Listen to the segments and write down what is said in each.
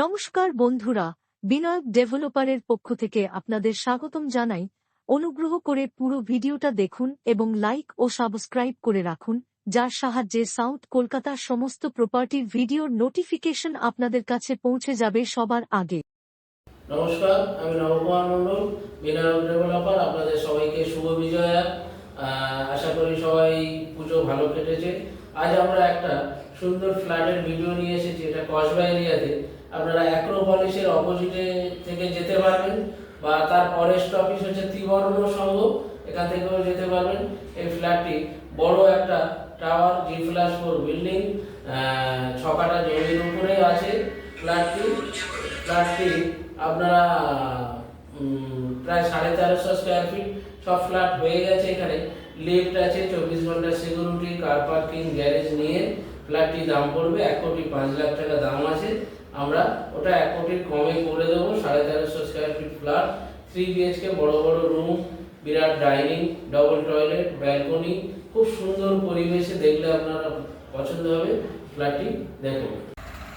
নমস্কার বন্ধুরা, বিনয়ক ডেভেলপারের পক্ষ থেকে আপনাদের স্বাগতম জানাই। অনুগ্রহ করে পুরো ভিডিওটা দেখুন এবং লাইক ও সাবস্ক্রাইব করে রাখুন, যার সাহায্যে সাউথ কলকাতার সমস্ত প্রপার্টির ভিডিওর নোটিফিকেশন আপনাদের কাছে পৌঁছে যাবে সবার আগে। নমস্কার, আমি নবকুমার মণ্ডল, বিনায়ক ডেভেলপার। আপনাদের সবাইকে শুভ বিজয়া। আশা করি সবাই পুজো ভালো কেটেছে। আজ আমরা একটা সুন্দর ফ্ল্যাটের ভিডিও নিয়ে এসেছি, এটা কসবা এরিয়াতে। আপনারা অ্যাক্রোপলিসের অপোজিটে থেকে যেতে পারবেন, বা তার ফরেস্ট অফিস হচ্ছে ত্রিবর্ণ সংঘ এখান থেকেও যেতে পারবেন। এই ফ্ল্যাটটি বড় একটা tower G plus four building ছকাটা জমির উপরে আছে ফ্ল্যাটটি ফ্ল্যাটটি আপনারা প্রায় সাড়ে তেরোশো স্কোয়ার ফিট সব ফ্ল্যাট হয়ে গেছে এখানে। লিফট আছে, চব্বিশ ঘণ্টা সিকিউরিটি কার পার্কিং গ্যারেজ নিয়ে ফ্ল্যাটটি দাম পড়বে এক কোটি পাঁচ লাখ টাকা দাম আছে। আমরা ওটা এক কোটির কমে করে দেবো, সাড়ে তেরোশো square feet flat three BHK বড় বড় রুম বিরাট ডাইনিং ডবল টয়লেট ব্যালকনি খুব সুন্দর পরিবেশে দেখলে আপনারা পছন্দ হবে ফ্ল্যাটটি দেখুন।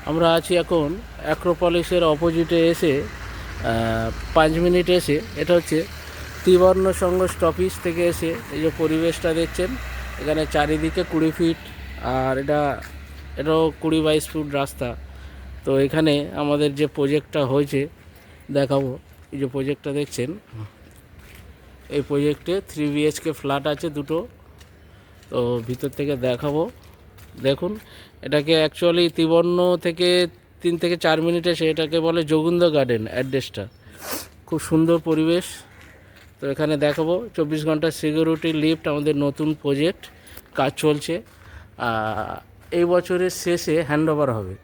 আমরা আছি এখন অ্যাক্রোপলিসের অপোজিটে এসে পাঁচ মিনিট এসে, এটা হচ্ছে ত্রিবর্ণ সংঘ স্টপিস থেকে এসে, এই যে পরিবেশটা দেখছেন, এখানে চারিদিকে কুড়ি ফিট আর এটা, এটাও কুড়ি বাইশ ফুট রাস্তা। তো এখানে আমাদের যে প্রজেক্টটা হয়েছে, দেখাবো। এই যে প্রজেক্টটা দেখছেন? এই প্রজেক্টে থ্রি বিএইচকে ফ্ল্যাট আছে দুটো। তো ভিতর থেকে দেখাবো। দেখুন, এটাকে অ্যাকচুয়ালি ত্রিবর্ণ থেকে তিন থেকে চার মিনিট এসে এটাকে বলে যোগুন্দ গার্ডেন অ্যাড্রেসটা খুব সুন্দর পরিবেশ। তো এখানে দেখাবো, চব্বিশ ঘণ্টা সিকিউরিটি লিফট আমাদের নতুন প্রজেক্ট কাজ চলছে। এই বছরের শেষে হ্যান্ডওভার হবে।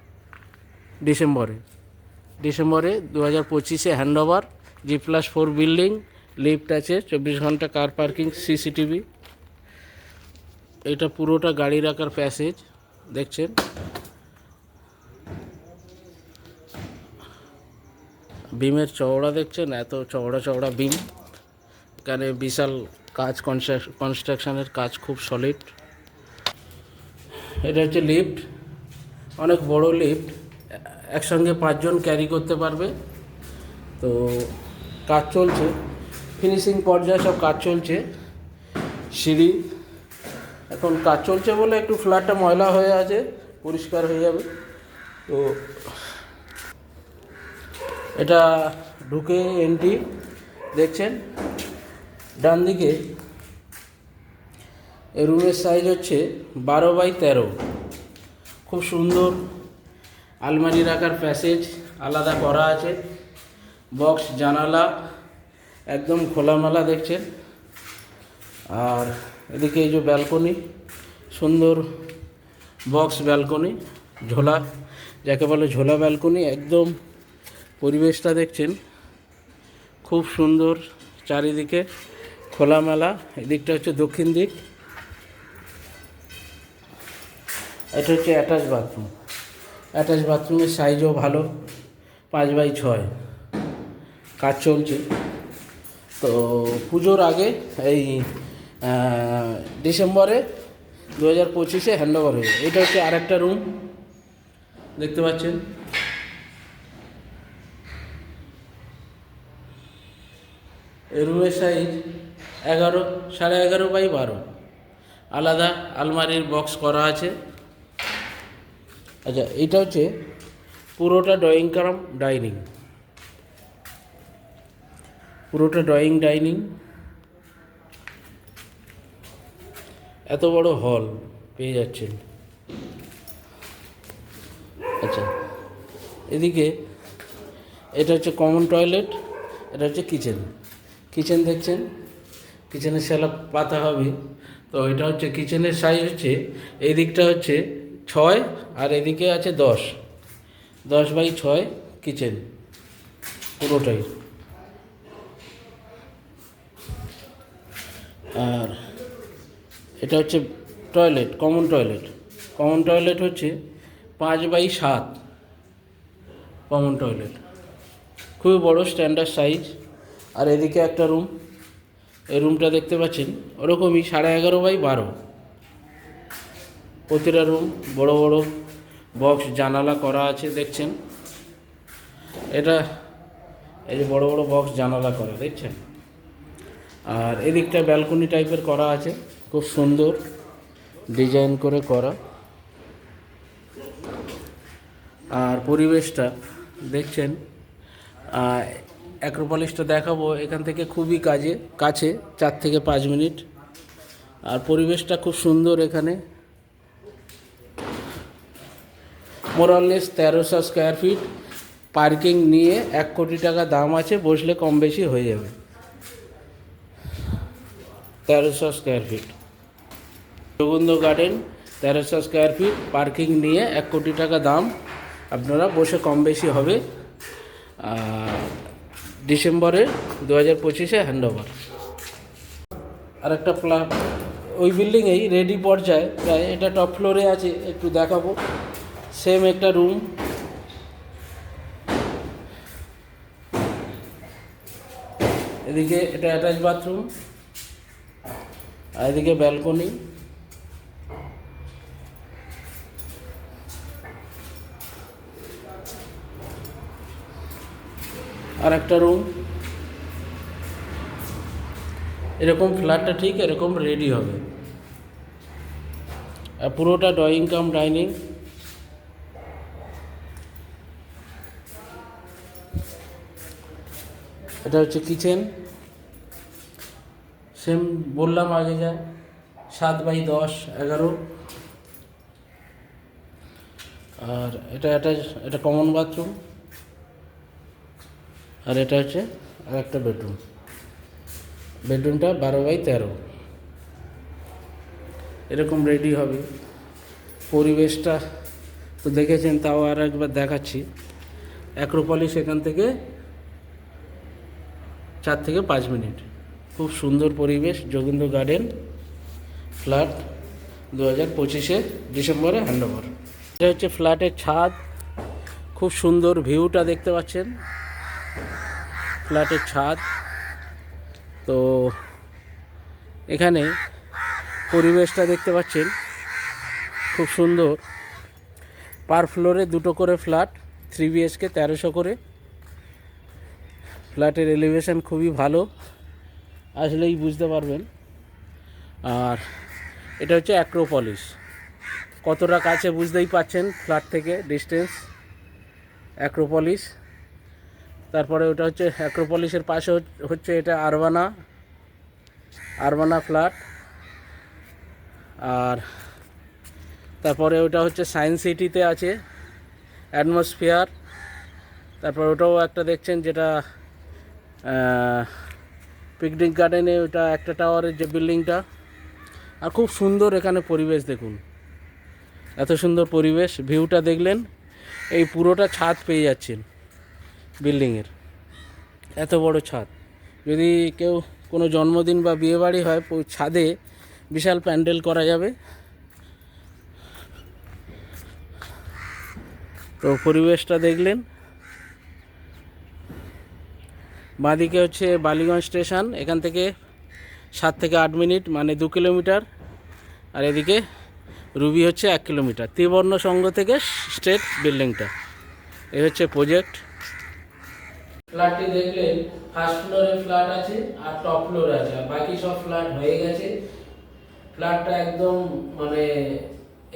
ডিসেম্বরে। ডিসেম্বরে দু হাজার পঁচিশে handover G plus four building lift আছে, চব্বিশ ঘণ্টা কার পার্কিং সিসিটিভি এটা পুরোটা গাড়ি রাখার প্যাসেজ দেখছেন? বিমের চওড়া দেখছেন? এত চওড়া চওড়া বিম। এখানে বিশাল কাজ কনস্ট্রাকশনের কাজ খুব সলিড এটা হচ্ছে লিফট অনেক বড় লিফট একসঙ্গে পাঁচজন ক্যারি করতে পারবে। তো কাজ চলছে। ফিনিশিং পর্যায়ে সব কাজ চলছে। সিঁড়ি এখন কাজ চলছে বলে একটু ফ্ল্যাটটা ময়লা হয়ে আছে, পরিষ্কার হয়ে যাবে। তো এটা ঢুকে এন্ট্রি দেখছেন। ডান দিকে রুমের সাইজ হচ্ছে বারো বাই তেরো। খুব সুন্দর আলমারি রাখার প্যাসেজ আলাদা করা আছে। বক্স, জানালা, একদম খোলামেলা দেখছেন। আর এদিকে এই যে ব্যালকনি, সুন্দর বক্স ব্যালকনি, ঝোলা, যাকে বলে ঝোলা ব্যালকনি, একদম পরিবেশটা দেখছেন। খুব সুন্দর চারিদিকে খোলামেলা, এদিকটা হচ্ছে দক্ষিণ দিক। এটা হচ্ছে অ্যাটাচ বাথরুম। অ্যাটাচ বাথরুমের সাইজও ভালো, পাঁচ বাই ছয়। কাজ চলছে। তো পুজোর আগে এই ডিসেম্বরে দু হাজার পঁচিশে হ্যান্ডওভার হয়ে। এটা হচ্ছে আরেকটা রুম দেখতে পাচ্ছেন? রুমের সাইজ এগারো, সাড়ে এগারো বাই বারো। আলাদা আলমারির বক্স করা আছে। আচ্ছা এটা হচ্ছে পুরোটা ড্রয়িং কাম ডাইনিং পুরোটা ড্রয়িং ডাইনিং এত বড় হল পেয়ে যাচ্ছেন। আচ্ছা এদিকে এটা হচ্ছে কমন টয়লেট এটা হচ্ছে কিচেন কিচেন দেখছেন? কিচেনের স্যালাপ পাতা হবে। তো এটা হচ্ছে কিচেনের সাইজ হচ্ছে, এই দিকটা হচ্ছে ছয় আর এদিকে আছে দশ। দশ বাই ছয় কিচেন, পুরোটাই। আর এটা হচ্ছে toilet, common toilet. Common toilet হচ্ছে পাঁচ বাই সাত কমন টয়লেট। খুবই বড় স্ট্যান্ডার্ড সাইজ আর এদিকে একটা রুম এই রুমটা দেখতে পাচ্ছেন, ওরকমই সাড়ে এগারো বাই বারো। প্রতিটা রুম বড় বড় বক্স জানালা করা আছে, দেখছেন? এটা, এই যে বড় বড় বক্স জানালা করা, দেখছেন? আর এদিকটা ব্যালকনি টাইপের করা আছে, খুব সুন্দর ডিজাইন করে করা। আর পরিবেশটা, দেখছেন? অ্যাক্রোপলিসটা দেখাবো, এখান থেকে খুবই কাজে, কাছে, চার থেকে পাঁচ মিনিট। আর পরিবেশটা খুব সুন্দর এখানে। মোরাললেস তেরোশো স্কোয়ার ফিট পার্কিং নিয়ে এক কোটি টাকা দাম আছে, বসলে কম বেশি হয়ে যাবে। তেরোশো স্কোয়ার ফিট যোগন্দ গার্ডেন তেরোশো স্কোয়ার ফিট পার্কিং নিয়ে এক কোটি টাকা দাম। আপনারা বসে কম বেশি হবে। আর ডিসেম্বরে দু হাজার পঁচিশে হ্যান্ড ওভার আর একটা ফ্ল্যাট ওই বিল্ডিংয়েই রেডি পর্যায়ে, প্রায় এটা টপ ফ্লোরে আছে, একটু দেখাবো। সেম একটা রুম এদিকে এটা অ্যাটাচ বাথরুম আর এদিকে ব্যালকনি আর একটা রুম এরকম ফ্ল্যাটটা ঠিক এরকম রেডি হবে। আর পুরোটা ড্রয়িং কাম ডাইনিং এটা হচ্ছে কিচেন। সেম বললাম আগে যা, সাত বাই দশ, এগারো। আর এটা এটা এটা কমন বাথরুম আর এটা হচ্ছে আর একটা বেডরুম বেডরুমটা বারো বাই তেরো। এরকম রেডি হবে। পরিবেশটা তো দেখেছেন, তাও আর একবার দেখাচ্ছি। অ্যাক্রোপলিস এখান থেকে চার থেকে পাঁচ মিনিট। খুব সুন্দর পরিবেশ, যোগেন্দ্র গার্ডেন, ফ্ল্যাট দু হাজার পঁচিশে ডিসেম্বরে হ্যান্ডওভার এটা হচ্ছে ফ্ল্যাটের ছাদ। খুব সুন্দর ভিউটা দেখতে পাচ্ছেন। ফ্ল্যাটের ছাদ। তো এখানে পরিবেশটা দেখতে পাচ্ছেন। খুব সুন্দর। পার ফ্লোরে দুটো করে ফ্ল্যাট থ্রি বিএচকে তেরোশো করে। ফ্ল্যাটের এলিভেশন খুবই ভালো। আসলেই বুঝতে পারবেন। আর এটা হচ্ছে অ্যাক্রোপলিস কতটা কাছে বুঝতেই পাচ্ছেন ফ্ল্যাট থেকে ডিস্টেন্স অ্যাক্রোপলিস তারপরে ওটা হচ্ছে অ্যাক্রোপলিসের পাশে হচ্ছে এটা আরবানা আরবানা ফ্ল্যাট আর তারপরে ওটা হচ্ছে সায়েন্স সিটিতে আছে। অ্যাটমসফিয়ার তারপর ওটাও একটা দেখছেন যেটা পিকনিক গার্ডেনে ওটা একটা টাওয়ারের যে বিল্ডিংটা আর খুব সুন্দর এখানে পরিবেশ দেখুন। এত সুন্দর পরিবেশ ভিউটা দেখলেন, এই পুরোটা ছাদ পেয়ে যাচ্ছেন বিল্ডিংয়ের এত বড় ছাদ। যদি কেউ কোনো জন্মদিন বা বিয়েবাড়ি হয় ছাদে বিশাল প্যান্ডেল করা যাবে। তো পরিবেশটা দেখলেন বাঁদিকে হচ্ছে বালিগঞ্জ স্টেশন, এখান থেকে সাত থেকে আট মিনিট মানে দু কিলোমিটার। আর এদিকে রুবি হচ্ছে এক কিলোমিটার। ত্রিবর্ণ সংঘ থেকে স্টেট বিল্ডিংটা। এই হচ্ছে প্রজেক্ট। ফ্ল্যাটটি দেখলেন ফার্স্ট ফ্লোরে ফ্ল্যাট আছে আর টপ ফ্লোর আছে, আর বাকি সব ফ্ল্যাট হয়ে গেছে। ফ্ল্যাটটা একদম মানে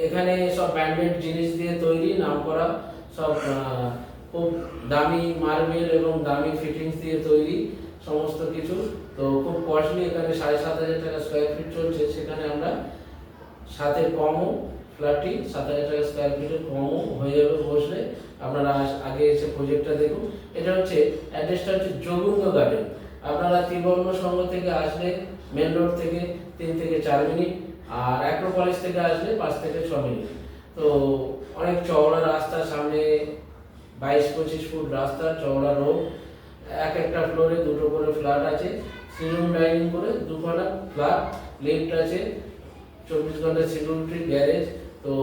এখানে সব ব্র্যান্ডেড জিনিস দিয়ে তৈরি নাম করা সব খুব দামি মার্বেল এবং দামি ফিটিংস দিয়ে তৈরি সমস্ত কিছু। তো খুব কস্টলি এখানে সাড়ে সাত হাজার টাকা স্কোয়ার ফিট চলছে। সেখানে আমরা সাতের কমও ফ্ল্যাটটি সাত হাজার টাকা স্কোয়ার ফিটের কমও হয়ে যাবে বসলে। আপনারা আগে এসে প্রজেক্টটা দেখুন। এটা হচ্ছে অ্যাড্রেসটা হচ্ছে যোগুন্দ গার্ডেন আপনারা ত্রিবর্ণ সংঘ থেকে আসলে মেন রোড থেকে তিন থেকে চার মিনিট আর অ্যাক্রোপলিস থেকে আসলে পাঁচ থেকে ছ মিনিট। তো অনেক চওড়া রাস্তা, সামনে বাইশ পঁচিশ ফুট রাস্তা, চওড়া রোড, এক একটা ফ্লোরে দুটো করে ফ্ল্যাট আছে, সিলিং ডাইনিং করে দুখানা ফ্ল্যাট লিফট আছে, চব্বিশ ঘণ্টা সিকিউরিটি গ্যারেজ তো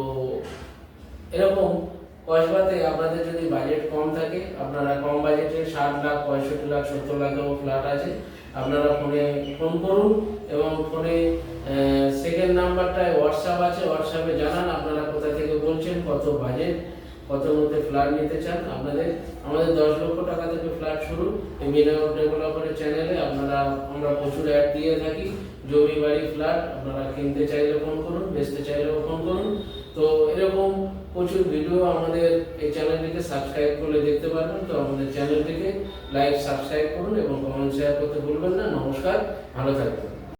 এরকম কসবাতে আপনাদের যদি বাজেট কম থাকে, আপনারা কম বাজেটে ষাট লাখ, পঁয়ষট্টি লাখ, সত্তর লাখেও ফ্ল্যাট আছে, আপনারা ফোনে ফোন করুন এবং ফোনে সেকেন্ড নাম্বারটায় হোয়াটসঅ্যাপ আছে হোয়াটসঅ্যাপে জানান আপনারা কোথা থেকে বলছেন, কত বাজেট কত মধ্যে ফ্ল্যাট নিতে চান, আপনাদের, আমাদের দশ লক্ষ টাকা থেকে ফ্ল্যাট শুরু। এই বিনয় ডেভেলপারের চ্যানেলে আপনারা, আমরা প্রচুর অ্যাড দিয়ে থাকি। জমি, বাড়ি, ফ্ল্যাট, আপনারা কিনতে চাইলে ফোন করুন, বেচতে চাইলেও ফোন করুন। তো এরকম প্রচুর ভিডিও আমাদের এই চ্যানেলটিকে সাবস্ক্রাইব করলে দেখতে পারবেন। তো আমাদের চ্যানেলটিকে লাইক সাবস্ক্রাইব করুন এবং কমেন্ট শেয়ার করতে ভুলবেন না। নমস্কার, ভালো থাকবেন।